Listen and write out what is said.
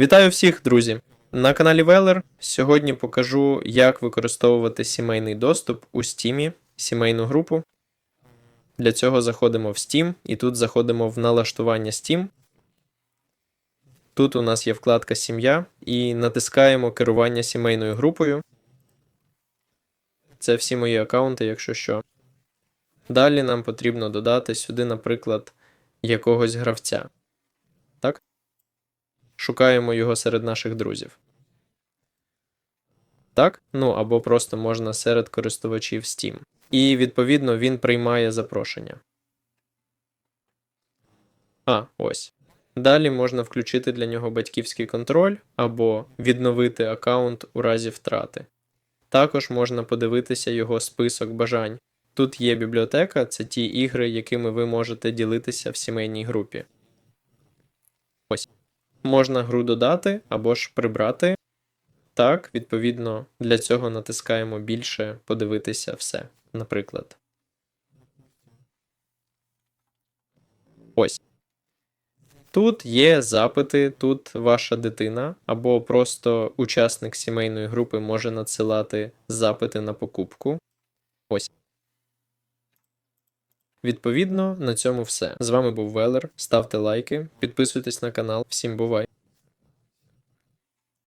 Вітаю всіх, друзі! На каналі Велер сьогодні покажу, як використовувати сімейний доступ у Steam, сімейну групу. Для цього заходимо в Steam і тут заходимо в налаштування Steam. Тут у нас є вкладка Сім'я і натискаємо керування сімейною групою. Це всі мої аккаунти, якщо що. Далі нам потрібно додати сюди, наприклад, якогось гравця. Шукаємо його серед наших друзів. Так? Ну або просто можна серед користувачів Steam. І відповідно він приймає запрошення. А, ось. Далі можна включити для нього батьківський контроль або відновити аккаунт у разі втрати. Також можна подивитися його список бажань. Тут є бібліотека, це ті ігри, якими ви можете ділитися в сімейній групі. Можна гру додати або ж прибрати. Так, відповідно, для цього натискаємо більше подивитися все, наприклад. Ось. Тут є запити, тут ваша дитина, або просто учасник сімейної групи може надсилати запити на покупку. Ось. Відповідно, на цьому все. З вами був Велер. Ставте лайки, підписуйтесь на канал. Всім бувай!